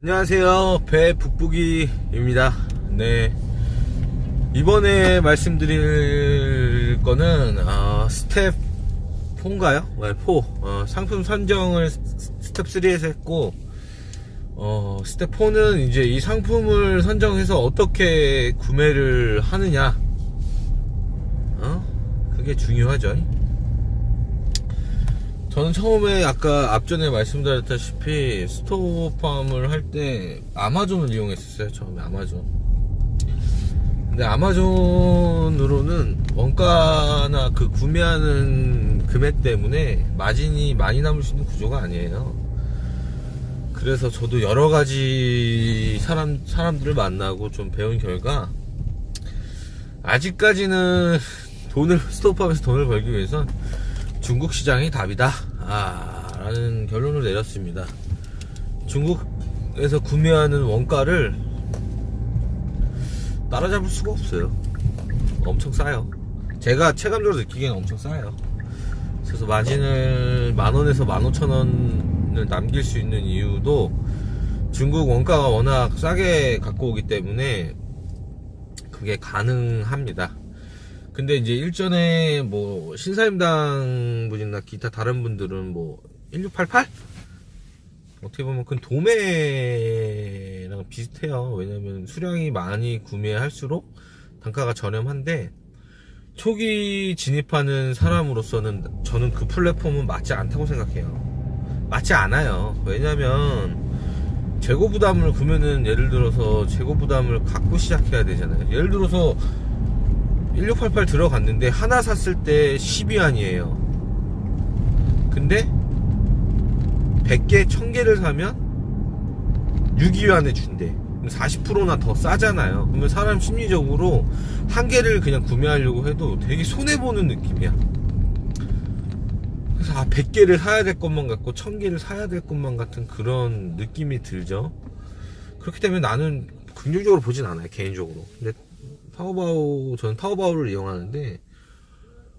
안녕하세요. 배 북북이입니다. 네. 이번에 말씀드릴 거는, 어, 스텝 4인가요? 네, 4. 어, 상품 선정을 스- 스텝 3에서 했고, 어, 스텝 4는 이제 이 상품을 선정해서 어떻게 구매를 하느냐. 어? 그게 중요하죠. 저는 처음에 아까 앞전에 말씀드렸다시피 스토어팜을 할 때 아마존을 이용했었어요. 처음에 아마존. 근데 아마존으로는 원가나 그 구매하는 금액 때문에 마진이 많이 남을 수 있는 구조가 아니에요. 그래서 저도 여러 가지 사람, 사람들을 만나고 좀 배운 결과 아직까지는 돈을, 스토어팜에서 돈을 벌기 위해선 중국 시장이 답이다. 아, 라는 결론을 내렸습니다. 중국에서 구매하는 원가를 따라잡을 수가 없어요. 엄청 싸요. 제가 체감적으로 느끼기에는 엄청 싸요. 그래서 마진을 만 원에서 만 오천 원을 남길 수 있는 이유도 중국 원가가 워낙 싸게 갖고 오기 때문에 그게 가능합니다. 근데 이제 일전에 뭐 신사임당 분이나 기타 다른 분들은 뭐 1688? 어떻게 보면 그건 도매랑 비슷해요. 왜냐면 수량이 많이 구매할수록 단가가 저렴한데 초기 진입하는 사람으로서는 저는 그 플랫폼은 맞지 않다고 생각해요. 맞지 않아요. 왜냐면 재고 부담을 그러면은 예를 들어서 재고 부담을 갖고 시작해야 되잖아요. 예를 들어서 1688 들어갔는데 하나 샀을 때 10위안이에요. 근데 100개, 1000개를 사면 6위안에 준대. 그럼 40%나 더 싸잖아요. 그러면 사람 심리적으로 한 개를 그냥 구매하려고 해도 되게 손해보는 느낌이야. 그래서 아, 100개를 사야 될 것만 같고 1000개를 사야 될 것만 같은 그런 느낌이 들죠. 그렇기 때문에 나는 긍정적으로 보진 않아요, 개인적으로. 근데 타오바오 저는 타오바오를 이용하는데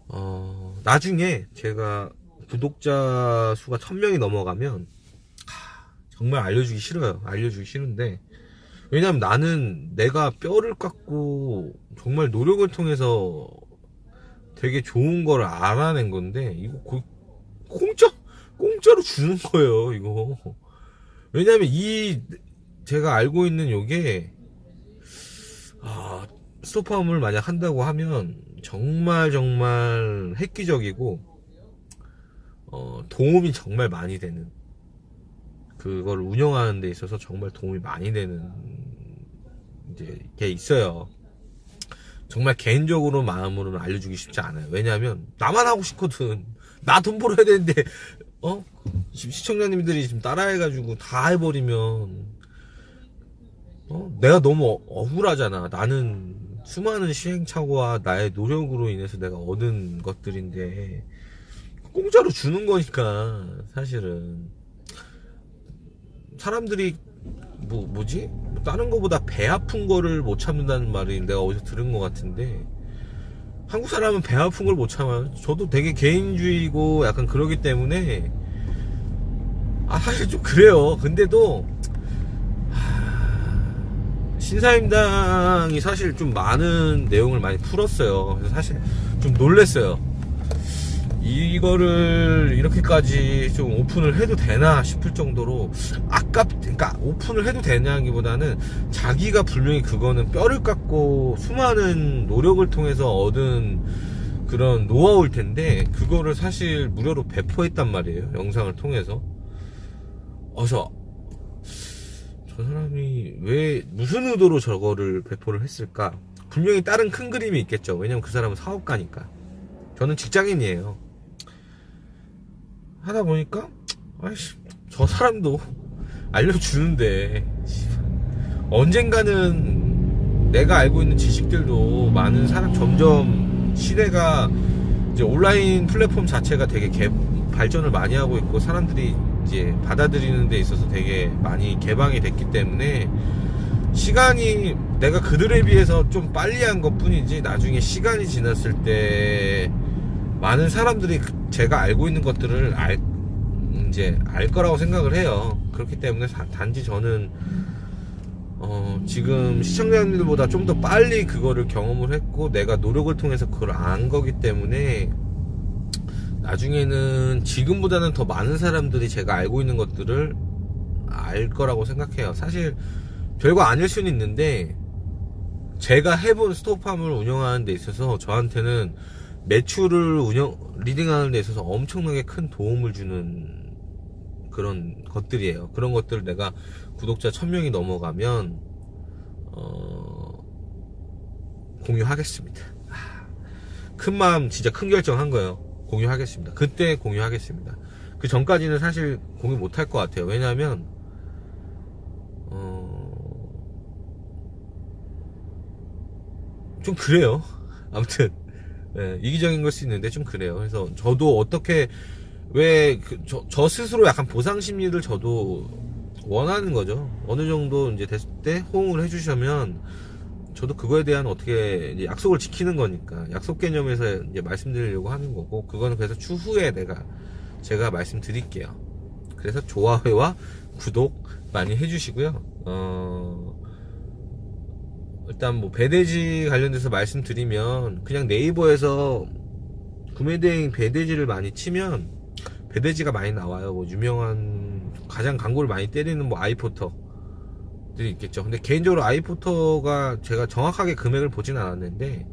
어, 나중에 제가 구독자 수가 1000명이 넘어가면 하, 정말 알려주기 싫어요. 알려주기 싫은데 왜냐면 나는 내가 뼈를 깎고 정말 노력을 통해서 되게 좋은 걸 알아낸 건데 이거 고- 공짜 공짜로 주는 거예요, 이거. 왜냐면 이 제가 알고 있는 요게 아, 스토팜을 만약 한다고 하면 정말 정말 획기적이고 어, 도움이 정말 많이 되는 그걸 운영하는 데 있어서 정말 도움이 많이 되는 이제 게 있어요. 정말 개인적으로 마음으로는 알려주기 쉽지 않아요. 왜냐하면 나만 하고 싶거든. 나 돈 벌어야 되는데 어 시- 시청자님들이 지금 따라해가지고 다 해버리면 어? 내가 너무 어- 억울하잖아. 나는 수많은 시행착오와 나의 노력으로 인해서 내가 얻은 것들인데 공짜로 주는 거니까 사실은 사람들이 뭐 뭐지? 뭐 다른 거보다 배 아픈 거를 못 참는다는 말이 내가 어디서 들은 것 같은데 한국 사람은 배 아픈 걸 못 참아요. 저도 되게 개인주의고 약간 그러기 때문에 아 사실 좀 그래요. 근데도 신사임당이 사실 좀 많은 내용을 많이 풀었어요. 그래서 사실 좀 놀랬어요. 이거를 이렇게까지 좀 오픈을 해도 되나 싶을 정도로 아깝, 그러니까 오픈을 해도 되냐기보다는 자기가 분명히 그거는 뼈를 깎고 수많은 노력을 통해서 얻은 그런 노하우일 텐데 그거를 사실 무료로 배포했단 말이에요. 영상을 통해서. 어서 저 사람이 왜 무슨 의도로 저거를 배포를 했을까? 분명히 다른 큰 그림이 있겠죠. 왜냐면 그 사람은 사업가니까. 저는 직장인이에요. 하다 보니까 아이씨 저 사람도 알려주는데 언젠가는 내가 알고 있는 지식들도 많은 사람 점점 시대가 이제 온라인 플랫폼 자체가 되게 개, 발전을 많이 하고 있고 사람들이 이제 받아들이는 데 있어서 되게 많이 개방이 됐기 때문에 시간이 내가 그들에 비해서 좀 빨리 한 것 뿐이지 나중에 시간이 지났을 때 많은 사람들이 그- 제가 알고 있는 것들을 알, 이제 알 거라고 생각을 해요. 그렇기 때문에 다- 단지 저는 어, 지금 시청자님들보다 좀 더 빨리 그거를 경험을 했고 내가 노력을 통해서 그걸 안 거기 때문에 나중에는 지금보다는 더 많은 사람들이 제가 알고 있는 것들을 알 거라고 생각해요. 사실 별거 아닐 수는 있는데 제가 해본 스토어팜을 운영하는 데 있어서 저한테는 매출을 운영 리딩하는 데 있어서 엄청나게 큰 도움을 주는 그런 것들이에요. 그런 것들을 내가 구독자 1000명이 넘어가면 어, 공유하겠습니다. 아, 큰 마음 진짜 큰 결정한 거예요. 공유하겠습니다. 그때 공유하겠습니다. 그 전까지는 사실 공유 못할 것 같아요. 왜냐하면 어, 좀 그래요. 아무튼 예, 이기적인 걸 수 있는데 좀 그래요. 그래서 저도 어떻게 왜저 저 스스로 약간 보상 심리를 저도 원하는 거죠. 어느 정도 이제 됐을 때 호응을 해주시면 저도 그거에 대한 어떻게 약속을 지키는 거니까 약속 개념에서 이제 말씀드리려고 하는 거고 그거는 그래서 추후에 내가 제가 말씀드릴게요. 그래서 좋아요와 구독 많이 해주시고요. 어, 일단 뭐 배대지 관련돼서 말씀드리면 그냥 네이버에서 구매대행 배대지를 많이 치면 배대지가 많이 나와요. 뭐 유명한 가장 광고를 많이 때리는 뭐 아이포터 들이 있겠죠. 근데 개인적으로 아이포터가 제가 정확하게 금액을 보진 않았는데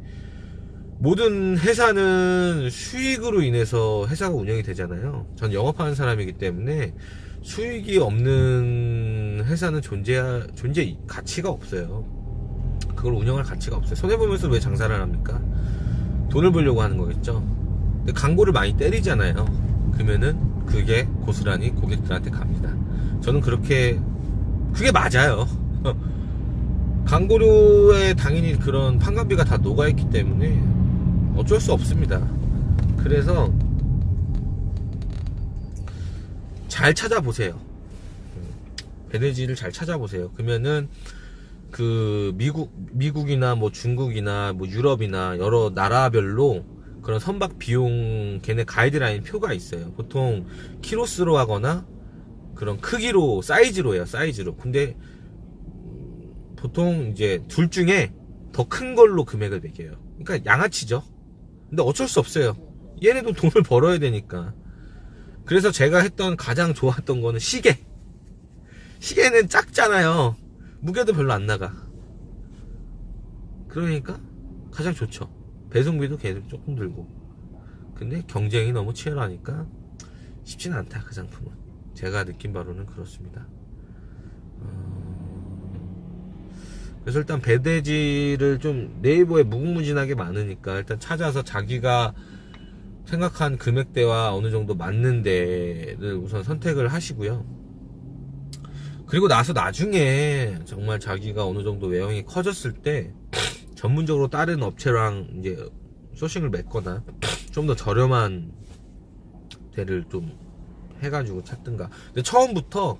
모든 회사는 수익으로 인해서 회사가 운영이 되잖아요. 전 영업하는 사람이기 때문에 수익이 없는 회사는 존재 존재 가치가 없어요. 그걸 운영할 가치가 없어요. 손해 보면서 왜 장사를 합니까? 돈을 벌려고 하는 거겠죠. 근데 광고를 많이 때리잖아요. 그러면은 그게 고스란히 고객들한테 갑니다. 저는 그렇게 그게 맞아요. 광고료에 당연히 그런 판관비가 다 녹아있기 때문에 어쩔 수 없습니다. 그래서 잘 찾아보세요. 베네지를 잘 찾아보세요. 그러면은 그 미국 미국이나 뭐 중국이나 뭐 유럽이나 여러 나라별로 그런 선박 비용 걔네 가이드라인 표가 있어요. 보통 키로수로 하거나 그런 크기로 사이즈로 해요. 사이즈로. 근데 음, 보통 이제 둘 중에 더 큰 걸로 금액을 매겨요. 그러니까 양아치죠. 근데 어쩔 수 없어요. 얘네도 돈을 벌어야 되니까. 그래서 제가 했던 가장 좋았던 거는 시계. 시계는 작잖아요. 무게도 별로 안 나가. 그러니까 가장 좋죠. 배송비도 계속 조금 들고. 근데 경쟁이 너무 치열하니까 쉽진 않다, 그 상품은. 제가 느낀 바로는 그렇습니다. 어, 그래서 일단 배대지를 좀 네이버에 무궁무진하게 많으니까 일단 찾아서 자기가 생각한 금액대와 어느 정도 맞는 데를 우선 선택을 하시고요. 그리고 나서 나중에 정말 자기가 어느 정도 외형이 커졌을 때 전문적으로 다른 업체랑 이제 소싱을 맺거나 좀 더 저렴한 데를 좀 해가지고 찾든가. 근데 처음부터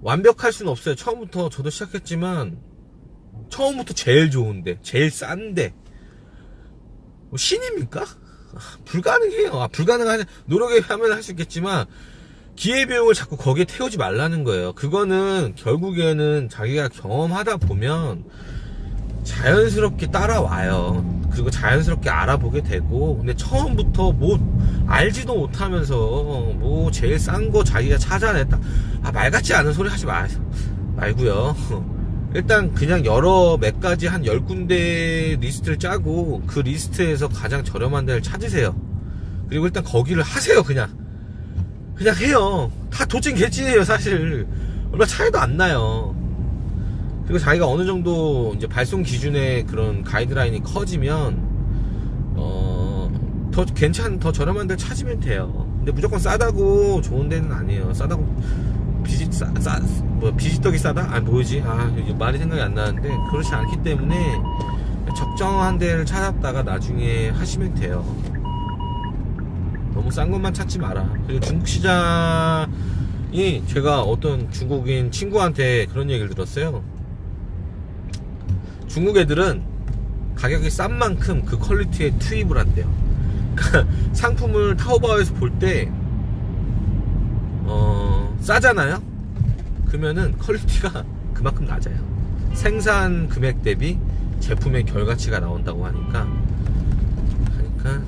완벽할 수는 없어요. 처음부터 저도 시작했지만 처음부터 제일 좋은데, 제일 싼데 뭐 신입니까? 아, 불가능해요. 아, 불가능한 노력에 하면 할 수 있겠지만 기회비용을 자꾸 거기에 태우지 말라는 거예요. 그거는 결국에는 자기가 경험하다 보면 자연스럽게 따라와요. 그리고 자연스럽게 알아보게 되고, 근데 처음부터 뭐, 알지도 못하면서, 뭐, 제일 싼 거 자기가 찾아냈다. 아, 말 같지 않은 소리 하지 마, 말고요 일단 그냥 여러 몇 가지 한열 군데 리스트를 짜고, 그 리스트에서 가장 저렴한 데를 찾으세요. 그리고 일단 거기를 하세요, 그냥. 그냥 해요. 다 도찐 개찐이에요, 사실. 얼마 차이도 안 나요. 그리고 자기가 어느 정도 이제 발송 기준의 그런 가이드라인이 커지면, 어, 더 괜찮, 더 저렴한 데를 찾으면 돼요. 근데 무조건 싸다고 좋은 데는 아니에요. 싸다고, 비지, 싸, 싸, 뭐, 비지떡이 싸다? 아, 뭐지? 아, 말이 생각이 안 나는데, 그렇지 않기 때문에, 적정한 데를 찾았다가 나중에 하시면 돼요. 너무 싼 것만 찾지 마라. 그리고 중국 시장이 제가 어떤 중국인 친구한테 그런 얘기를 들었어요. 중국 애들은 가격이 싼 만큼 그 퀄리티에 투입을 한대요. 상품을 타오바오에서 볼때 싸잖아요? 그러면은 퀄리티가 그만큼 낮아요. 생산 금액 대비 제품의 결과치가 나온다고 하니까 그러니까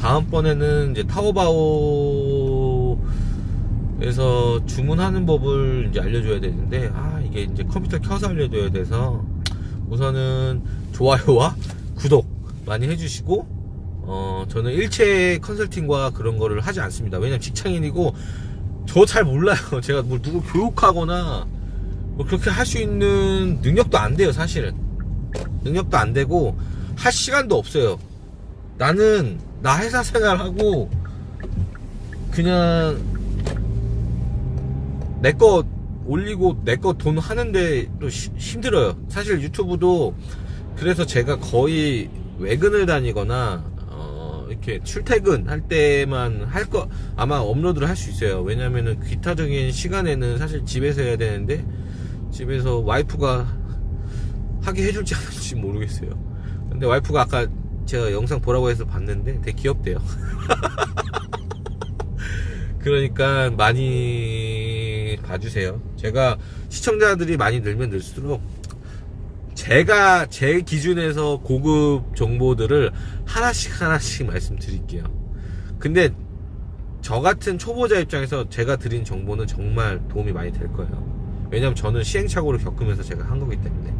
다음번에는 이제 타오바오에서 주문하는 법을 이제 알려줘야 되는데 아 이게 이제 컴퓨터 켜서 알려줘야 돼서 우선은 좋아요와 구독 많이 해주시고 어 저는 일체 컨설팅과 그런 거를 하지 않습니다. 왜냐면 직장인이고 저 잘 몰라요. 제가 뭘 누구 교육하거나 뭐 그렇게 할 수 있는 능력도 안 돼요 사실은. 능력도 안 되고 할 시간도 없어요. 나는 나 회사 생활하고 그냥 내 거 올리고 내 거 돈 하는데 또 시- 힘들어요. 사실 유튜브도 그래서 제가 거의 외근을 다니거나 어, 이렇게 출퇴근 할 때만 할 거 아마 업로드를 할 수 있어요. 왜냐면은 기타적인 시간에는 사실 집에서 해야 되는데 집에서 와이프가 하게 해줄지 안 해줄지 모르겠어요. 근데 와이프가 아까 제가 영상 보라고 해서 봤는데 되게 귀엽대요. 그러니까 많이 봐주세요. 제가 시청자들이 많이 늘면 늘수록 제가 제 기준에서 고급 정보들을 하나씩 하나씩 말씀드릴게요. 근데 저 같은 초보자 입장에서 제가 드린 정보는 정말 도움이 많이 될 거예요. 왜냐면 저는 시행착오를 겪으면서 제가 한 거기 때문에.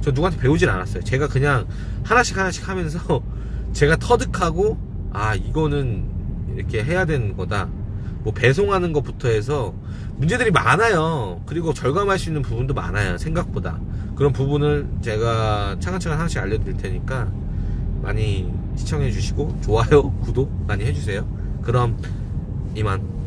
저 누구한테 배우진 않았어요. 제가 그냥 하나씩 하나씩 하면서 제가 터득하고, 아, 이거는 이렇게 해야 되는 거다. 뭐 배송하는 것부터 해서 문제들이 많아요. 그리고 절감할 수 있는 부분도 많아요. 생각보다. 그런 부분을 제가 차근차근 하나씩 알려드릴 테니까 많이 시청해 주시고 좋아요, 구독 많이 해주세요. 그럼 이만